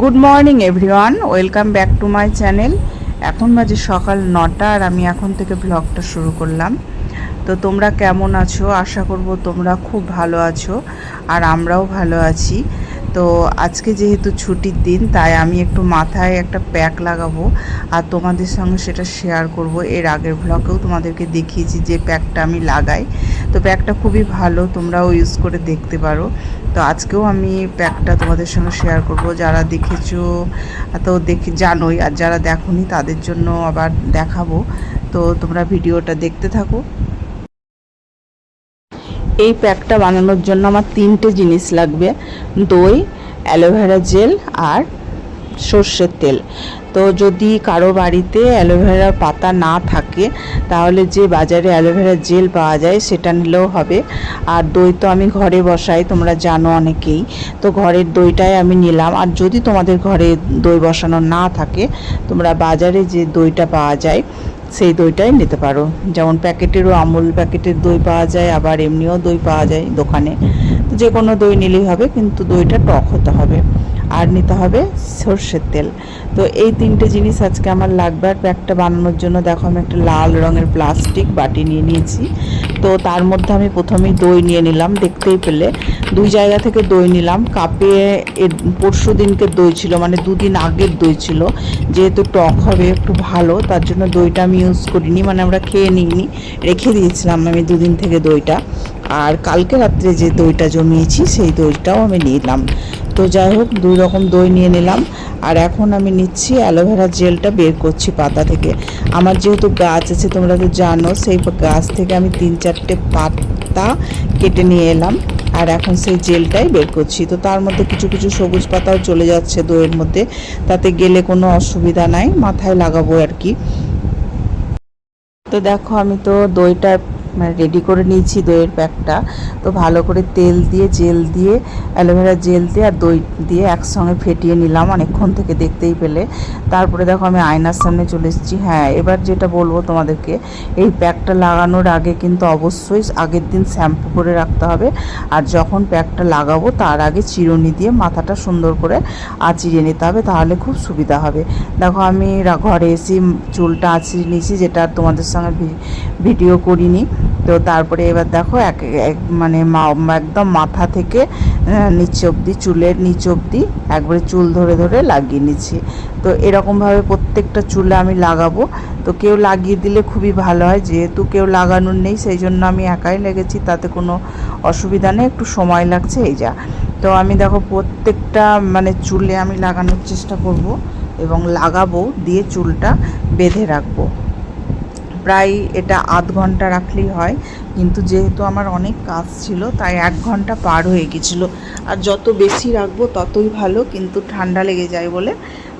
Good morning everyone welcome back to my channel এখন বাজে সকাল নটা আর আমি এখন থেকে ব্লগটা শুরু করলাম। তো তোমরা কেমন আছো? আশা করব তোমরা খুব ভালো আছো আর আমরাও ভালো আছি। তো আজকে যেহেতু ছুটির দিন, তাই আমি একটু মাথায় একটা প্যাক লাগাবো আর তোমাদের সঙ্গে সেটা শেয়ার করব। এর আগের ব্লগেও তোমাদেরকে দেখিয়েছি যে প্যাকটা আমি লাগাই। তো প্যাকটা খুবই ভালো, তোমরাও ইউজ করে দেখতে পারো। তো আজকেও আমি প্যাকটা তোমাদের সঙ্গে শেয়ার করব। যারা দেখেছ, তো দেখে জানোই আর যারা দেখোনি তাদের জন্য আবার দেখাবো। তো তোমরা ভিডিওটা দেখতে থাকো। এই প্যাকটা বানানোর জন্য আমার তিনটে জিনিস লাগবে। দই, অ্যালোভেরা জেল আর সর্ষের তেল। তো যদি কারও বাড়িতে অ্যালোভেরার পাতা না থাকে, তাহলে যে বাজারে অ্যালোভেরা জেল পাওয়া যায়, সেটা নিলেও হবে। আর দই তো আমি ঘরে বসাই, তোমরা জানো অনেকেই। তো ঘরের দইটাই আমি নিলাম। আর যদি তোমাদের ঘরে দই বসানো না থাকে, তোমরা বাজারে যে দইটা পাওয়া যায় সেই দইটাই নিতে পারো। যেমন প্যাকেটেরও আমুল, প্যাকেটের দই পাওয়া যায়, আবার এমনিও দই পাওয়া যায় দোকানে। যে কোনো দই নিলেই হবে, কিন্তু দইটা টক হতে হবে। আর নিতে হবে সর্ষের তেল। তো এই তিনটে জিনিস আজকে আমার লাগবে আর প্যাকটা বানানোর জন্য দেখো আমি একটা লাল রঙের প্লাস্টিক বাটি নিয়ে নিয়েছি। তো তার মধ্যে আমি প্রথমেই দই নিয়ে নিলাম, দেখতেই পেলে। দুই জায়গা থেকে দই নিলাম কাপে পরশু দিনকে দই ছিল মানে দুদিন আগের দই ছিল। যেহেতু টক হবে, একটু ভালো, তার জন্য দইটা আমি ইউজ করিনি মানে আমরা খেয়ে নিইনি, রেখে দিয়েছিলাম আমি দুদিন থেকে দইটা। আর কালকে রাত্রে যে দইটা জমিয়েছি, সেই দইটাও আমি নিলাম। তো যাই হোক, দুই রকম দই নিয়ে নিলাম। আর এখন আমি নিচ্ছি অ্যালোভেরা জেলটা বের করছি পাতা থেকে। আমার যেহেতু গাছ আছে, তোমরা তো জানো, সেই গাছ থেকে আমি তিন চারটে পাতা কেটে নিয়ে এলাম। আর এখন সেই জেলটাই বের করছি। তো তার মধ্যে কিছু কিছু সবুজ পাতাও চলে যাচ্ছে দইয়ের মধ্যে। তাতে গেলে কোনো অসুবিধা নাই, মাথায় লাগাবো আর কি। তো দেখো, আমি তো দইটা মানে রেডি করে নিয়েছি দইয়ের প্যাকটা তো ভালো করে তেল দিয়ে, জেল দিয়ে, অ্যালোভেরা জেল দিয়ে আর দই দিয়ে একসঙ্গে ফেটিয়ে নিলাম অনেকক্ষণ থেকে দেখতেই পেলে। তারপরে দেখো আমি আয়নার সামনে চলে এসেছি। হ্যাঁ এবার যেটা বলব তোমাদেরকে, এই প্যাকটা লাগানোর আগে কিন্তু অবশ্যই আগের দিন শ্যাম্পু করে রাখতে হবে। আর যখন প্যাকটা লাগাবো, তার আগে চিরুনি দিয়ে মাথাটা সুন্দর করে আঁচিড়ে নিতে হবে, তাহলে খুব সুবিধা হবে। দেখো আমি ঘরে এসে চুলটা আঁচড়ে নিয়েছি, যেটা তোমাদের সঙ্গে ভিডিও করিনি। তো তারপরে এবার দেখো এক এক মানে মা- একদম মাথা থেকে নিচে অবধি, চুলের নিচ অবধি একবারে চুল ধরে ধরে লাগিয়ে নিচ্ছি। তো এরকমভাবে প্রত্যেকটা চুলে আমি লাগাবো। তো কেউ লাগিয়ে দিলে খুবই ভালো হয়, যেহেতু কেউ লাগানোর নেই সেই জন্য আমি একাই লেগেছি, তাতে কোনো অসুবিধা নেই, একটু সময় লাগছে, এই যা। তো আমি দেখো প্রত্যেকটা মানে চুলে আমি লাগানোর চেষ্টা করব এবং লাগাবো, দিয়ে চুলটা বেঁধে রাখব। প্রায় এটা আধ ঘণ্টা রাখলেই হয়। কিন্তু যেহেতু আমার অনেক কাজ ছিল, তাই এক ঘণ্টা পার হয়ে গেছিল। আর যত বেশি রাখব ততই ভালো, কিন্তু ঠান্ডা লেগে যায় বলে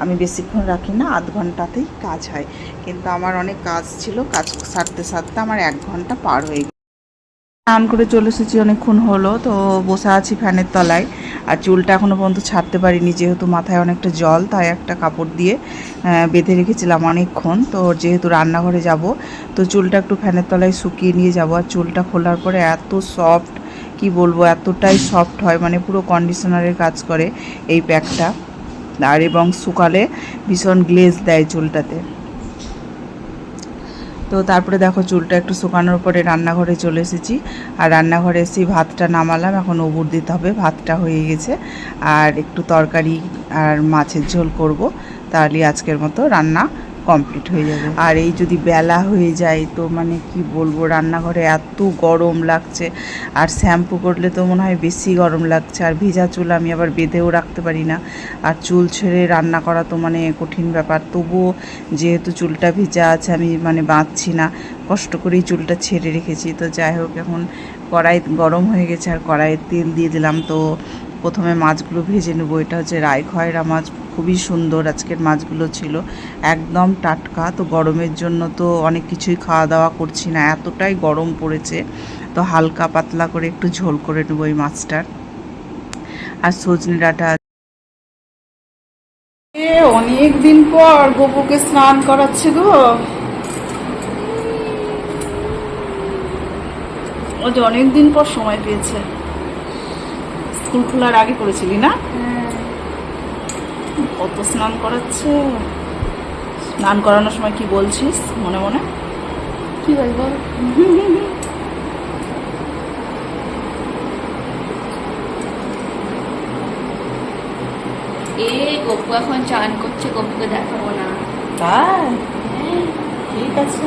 আমি বেশিক্ষণ রাখি না, আধ ঘন্টাতেই কাজ হয়। কিন্তু আমার অনেক কাজ ছিল, কাজ সারতে সারতে আমার এক ঘণ্টা পার হয়ে স্নান করে চলে এসেছি, অনেকক্ষণ হলো, তো বসে আছি ফ্যানের তলায়। আর চুলটা এখনও পর্যন্ত ছাড়তে পারিনি, যেহেতু মাথায় অনেকটা জল, তাই একটা কাপড় দিয়ে বেঁধে রেখেছিলাম অনেকক্ষণ। তো যেহেতু রান্নাঘরে যাব, তো চুলটা একটু ফ্যানের তলায় শুকিয়ে নিয়ে যাব। আর চুলটা খোলার পরে এত সফট কি বলব, এতটাই সফট হয় মানে পুরো কন্ডিশনারের কাজ করে এই প্যাকটা। আর এবং শুকালে ভীষণ গ্লেজ দেয় চুলটাতে। তো তারপরে দেখো চুলটা একটু শুকানোর পরে রান্নাঘরে চলে এসেছি। আর রান্নাঘরে এসে ভাতটা নামালাম, এখন ওবুর দিতে হবে, ভাতটা হয়ে গেছে। আর একটু তরকারি আর মাছের ঝোল করব তাহলে আজকের মতো রান্না। কমপ্লিট হয়ে যাবে। আর এই যদি বেলা হয়ে যায় তো মানে কি বলব, রান্নাঘরে এত গরম লাগছে। আর শ্যাম্পু করলে তো মনে হয় বেশি গরম লাগছে। আর ভেজা চুল আমি আবার বেঁধেও রাখতে পারি না। আর চুল ছেড়ে রান্না করা তো মানে কঠিন ব্যাপার। তবুও যেহেতু চুলটা ভিজা আছে, আমি মানে বাঁধছি না। কষ্ট করেই চুলটা ছেড়ে রেখেছি। তো যাই হোক, এখন কড়াই গরম হয়ে গেছে আর কড়াইয়ে তেল দিয়ে দিলাম। তো প্রথমে মাছগুলো ভেজে নেব। এটা হচ্ছে রায়খয়রা মাছ, খুবই সুন্দর আজকের মাছগুলো ছিল। একদম টাটকা, তো গরমের জন্য তো অনেক কিছুই খাওয়া দাওয়া করছি না, এতটাই গরম পড়েছে। তো হালকা পাতলা করে একটু ঝোল করে নেব এই মাছটার আর সজনে ডাঁটা অনেক দিন পর গপুকে স্নান করাচ্ছে গো। যে অনেক দিন পর সময় পেয়েছে। স্কুল খোলার আগে করেছিলি না কত স্নান করাচ্ছে? স্নান করানোর সময় কি বলছিস মনে মনে? কি বলব? এ গপু এখন চান করছে গপুকে দেখাবো না। তাই? ঠিক আছে।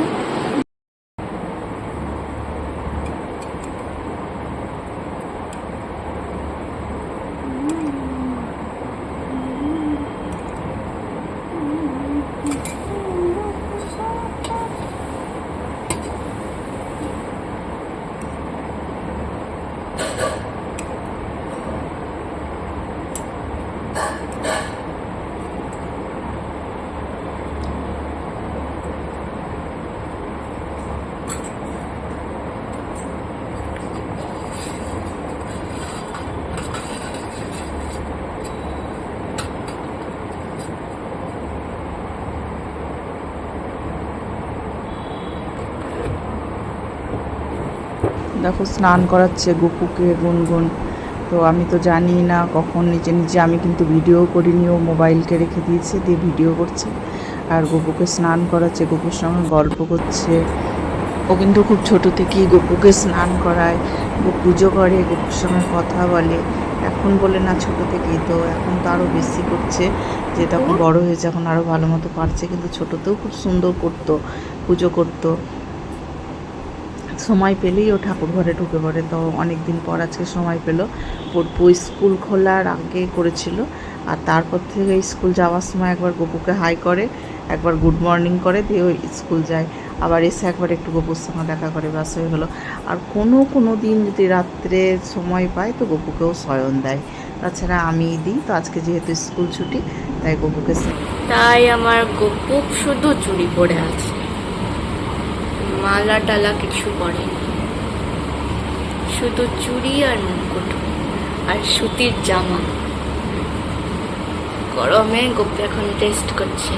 দেখো, স্নান করাচ্ছে গপুকে, গুনগুন। তো আমি তো জানি না কখন, নিজে নিজে আমি কিন্তু ভিডিও করিনি, ও মোবাইলকে রেখে দিয়েছে, দিয়ে ভিডিও করছে। আর গপুকে স্নান করাচ্ছে, গপুর সঙ্গে গল্প করছে। ও কিন্তু খুব ছোট থেকেই গপুকে স্নান করায় পুজো করে, গপুর সঙ্গে কথা বলে। এখন বলে, না, ছোট থেকেই তো, এখন তো আরও বেশি করছে। যে তখন বড় হয়েছে, এখন আরও ভালো মতো পারছে। কিন্তু ছোটোতেও খুব সুন্দর করতো, পুজো করতো। সময় পেলেই ও ঠাকুর ঘরে ঢুকে পড়ে। তো অনেক দিন পর আজকে সময় পেল। পড়ব স্কুল খোলার আগে করেছিল। আর তারপর থেকে স্কুল যাওয়ার সময় একবার গপুকে হাই করে, একবার গুড মর্নিং করে, দিয়ে ওই স্কুল যায়। আবার এসে একবার একটু গপুর সঙ্গে দেখা করে বাস হয়ে গেলো। আর কোনো কোনো দিন যদি রাত্রে সময় পায় তো গপুকেও শয়ন দেয়। তাছাড়া আমি দিই। তো আজকে যেহেতু স্কুল ছুটি, তাই গপুকে তাই আমার গপুক শুধু চুরি পরে আছে। মালা টালা কিছু পরেনি শুধু চুড়ি আর মুকুট আর সুতির জামা। গরমে গপু এখন টেস্ট করছে।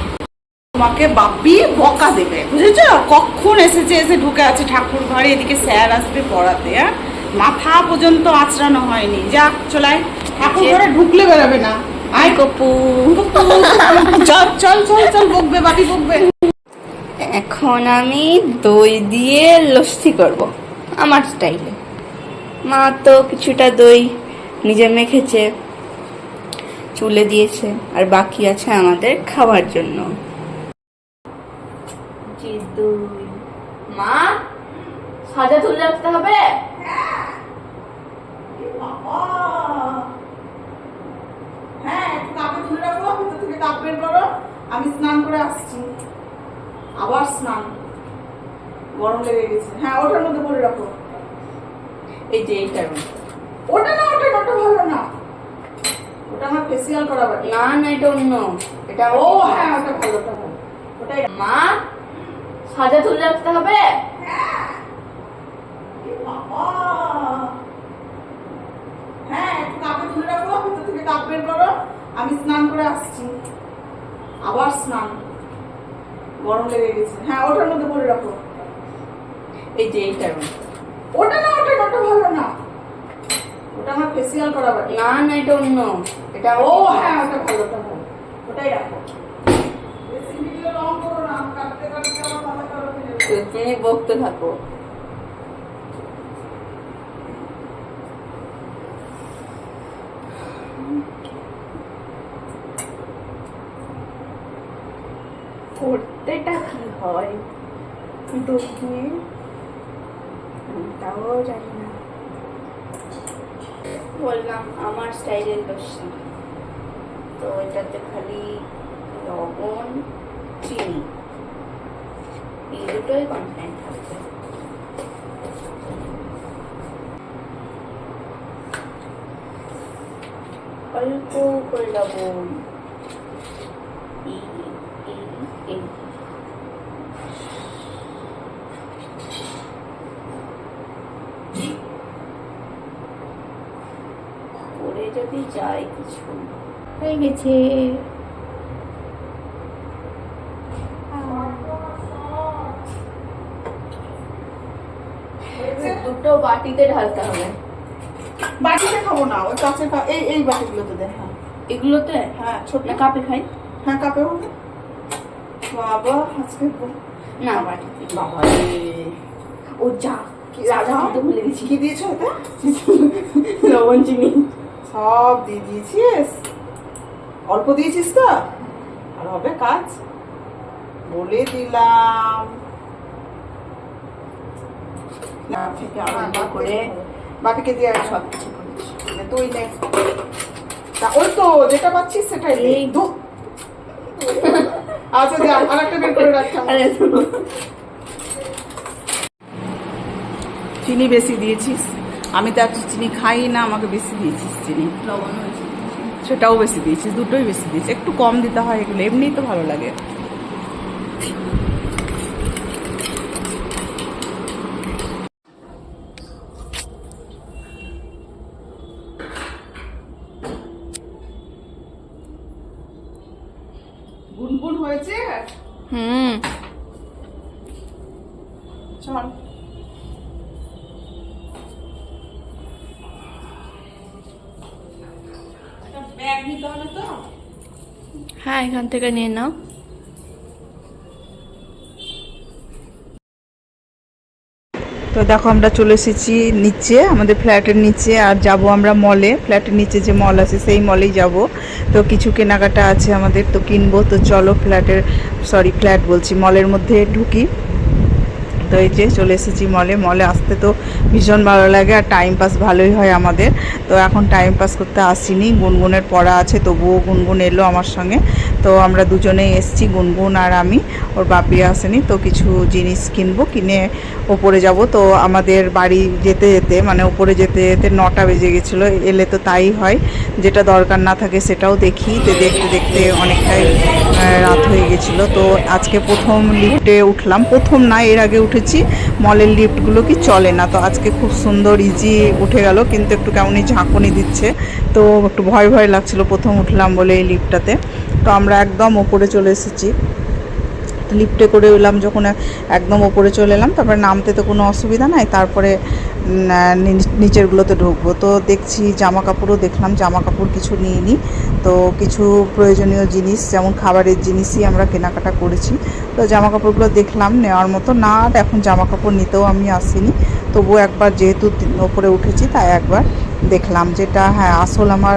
তোমাকে বাপি বকা দেবে বুঝেছ? কখন এসেছে এসে ঢুকে আছে ঠাকুর ঘরে এদিকে স্যার আসবে পড়াতে হ্যাঁ? মাথা পর্যন্ত আঁচড়ানো হয়নি। যা চলাই ঠাকুর ঘরে ঢুকলে বেরোবে না। আয়। গপু চল চল চল চল বকবে বাপি বকবে। এখন আমি দই দিয়ে লস্তি করব, আমার স্টাইলে। মা তো কিছুটা দই নিজে মেখেছে, চুলে দিয়েছে, আর বাকি আছে আমাদের খাওয়ার জন্য। মা, সাজা তুলে রাখতে হবে হ্যাঁ একটু কাপড় তুলে রাখো ভিতর থেকে কাপ বের করো আমি স্নান করে আসছি আবার স্নান গরম লেগে গেছে হ্যাঁ ওটার মধ্যে ভরে রাখো এই যে এইটার মধ্যে। ওটা না ওটা না, ওটা ভালো না ওটা আমার ফেসিয়াল করা বাকি না না এটা অন্য এটা ও হ্যাঁ ওটা ভালো ওটা ওটাই। মা সাজা তুলে রাখতে হবে? হ্যাঁ একটু কাপড় তুলে রাখো কাপ বের করো। আমি স্নান করে আসছি। আবার স্নান। গরম লেগে গেছে। হ্যাঁ ওটার মধ্যে ভরে রাখো। এই যে এইটার ওটা না ওটা ওটা ভালো না। ওটা আমার ফেসিয়াল করা বাকি। না না এটা অন্য। এটা ও হ্যাঁ ওটা ভালো। ওটাই রাখো। তুমি বকতে থাকো। করতেটা কি হয়? তাও জানি না। বললাম, আমার স্টাইলের লস্যি তো এটাতে খালি লবণ, চিনি, এই দুটোই কন্টেন্ট থাকবে। অল্প করে লবণ করে যদি যায় কিছু। হয়ে গেছে। দুটো বাটিতে ঢালতে হবে। বাটিতে খাব না ওই কাঁচের কা- এই এই বাটিগুলোতে দে হ্যাঁ। এগুলোতে? হ্যাঁ ছোট। কাপে খাই। হ্যাঁ কাপে হবে। বাবা আজকে না বাটিতে। বাবা ও যা কি রাজা রাজা? ভুলে গেছি কি দিয়েছ লবণ চিনি। সব দিয়ে দিয়েছিস? অল্প দিয়েছিস তো? আর হবে কাজ। বলে দিলাম। করে বাপিকে দিয়ে আর সব কিছু তুই নে। তা ওই তো যেটা পাচ্ছিস সেটাই দে। আচ্ছা আর একটা বের করে রাখতাম চিনি বেশি দিয়েছিস। আমি তো এত চিনি খাই না আমাকে বেশি দিয়েছিস চিনি। লবণ হয়েছে। সেটাও বেশি দিয়েছিস দুটোই বেশি দিয়েছিস একটু কম দিতে হয় এগুলো এমনিই তো ভালো লাগে। গুনগুন হয়েছে? হুম। চল। এখান থেকে নিয়ে নাও। তো দেখো, আমরা চলে এসেছি নিচে, আমাদের ফ্ল্যাটের নিচে, আর যাব আমরা মলে ফ্ল্যাটের নিচে যে মল আছে, সেই মলেই যাব। তো কিছু কেনাকাটা আছে আমাদের, তো কিনবো। তো চলো ফ্ল্যাটের সরি ফ্ল্যাট বলছি মলের মধ্যে ঢুকি। তো এই যে চলে এসেছি মলে মলে আসতে তো ভীষণ ভালো লাগে আর টাইম পাস ভালোই হয় আমাদের। তো এখন টাইম পাস করতে আসিনি। গুনগুনের পড়া আছে, তবুও গুনগুন এলো আমার সঙ্গে। তো আমরা দুজনেই এসেছি, গুনগুন আর আমি। ওর বাপি আসেনি, তো কিছু জিনিস কিনবো, কিনে ওপরে যাব। তো আমাদের বাড়ি যেতে যেতে মানে ওপরে যেতে যেতে নটা বেজে গেছিল। এলে তো তাই হয়। যেটা দরকার না থাকে সেটাও দেখি। তো দেখতে দেখতে অনেকটাই রাত হয়ে গেছিল। তো আজকে প্রথম লিফটে উঠলাম। প্রথম না, এর আগে উঠেছি মলের লিফ্টগুলো কি চলে না। তো আজকে খুব সুন্দর ইজি উঠে গেল। কিন্তু একটু কেমনই ঝাঁকুনি দিচ্ছে। তো একটু ভয় ভয় লাগছিল। প্রথম উঠলাম বলে এই লিফ্টটাতে তো আমরা একদম ওপরে চলে এসেছি। লিফটে করে এলাম, যখন একদম ওপরে চলে এলাম, তারপরে নামতে তো কোনো অসুবিধা নাই, তারপরে নিচেরগুলোতে ঢুকবো। তো দেখছি জামা কাপড়ও দেখলাম জামা কাপড় কিছু নিইনি। তো কিছু প্রয়োজনীয় জিনিস, যেমন খাবারের জিনিসই আমরা কেনাকাটা করেছি। তো জামা কাপড়গুলো দেখলাম, নেওয়ার মতো না, আর এখন জামা কাপড় নিতেও আমি আসিনি। তবুও একবার যেহেতু ওপরে উঠেছি, তাই একবার দেখলাম যেটা হ্যাঁ আসল আমার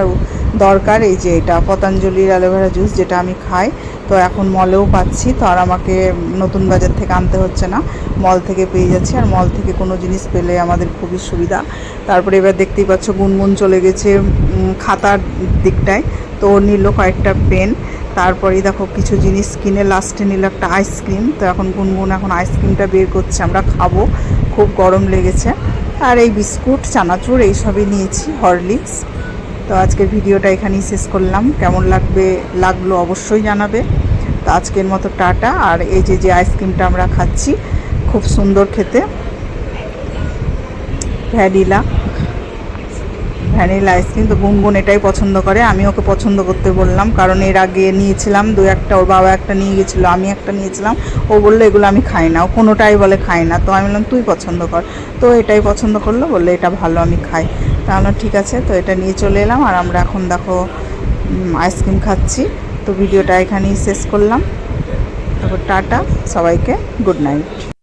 দরকার, এই যে এটা পতঞ্জলির অ্যালোভেরা জুস যেটা আমি খাই, তো এখন মলেও পাচ্ছি, তো আর আমাকে নতুন বাজার থেকে আনতে হচ্ছে না। মল থেকে পেয়ে যাচ্ছি, আর মল থেকে কোনো জিনিস পেলে আমাদের খুবই সুবিধা। তারপরে এবার দেখতেই পাচ্ছ গুনগুন চলে গেছে খাতার দিকটায়, তো নিল কয়েকটা পেন। তারপরেই দেখো কিছু জিনিস কিনে লাস্টে নিল একটা আইসক্রিম তো এখন গুনগুন এখন আইসক্রিমটা বের করছে, আমরা খাব, খুব গরম লেগেছে। আর এই বিস্কুট, চানাচুর, এইসবই নিয়েছি হরলিক্স তো আজকের ভিডিওটা এখানেই শেষ করলাম। কেমন লাগবে, লাগল অবশ্যই জানাবে। তো আজকের মতো টাটা। আর এই যে যে আইসক্রিমটা আমরা খাচ্ছি, খুব সুন্দর খেতে। ভ্যানিলা। ভ্যানিলা আইসক্রিম, তো গুনগুন এটাই পছন্দ করে। আমি ওকে পছন্দ করতে বললাম, কারণ এর আগে নিয়েছিলাম, দু একটা, ওর বাবা একটা নিয়ে গেছিল, আমি একটা নিয়েছিলাম। ও বলল, এগুলো আমি খাই না। ও কোনোটাই বলে খাই না। তো আমি বললাম, তুই পছন্দ কর। তো এটাই পছন্দ করল, বলল, এটা ভালো, আমি খাই। তাহলে ঠিক আছে। তো এটা নিয়ে চলে এলাম, আর আমরা এখন দেখো আইসক্রিম খাচ্ছি। তো ভিডিওটা এখানেই শেষ করলাম। তারপর টাটা, সবাইকে, গুড নাইট।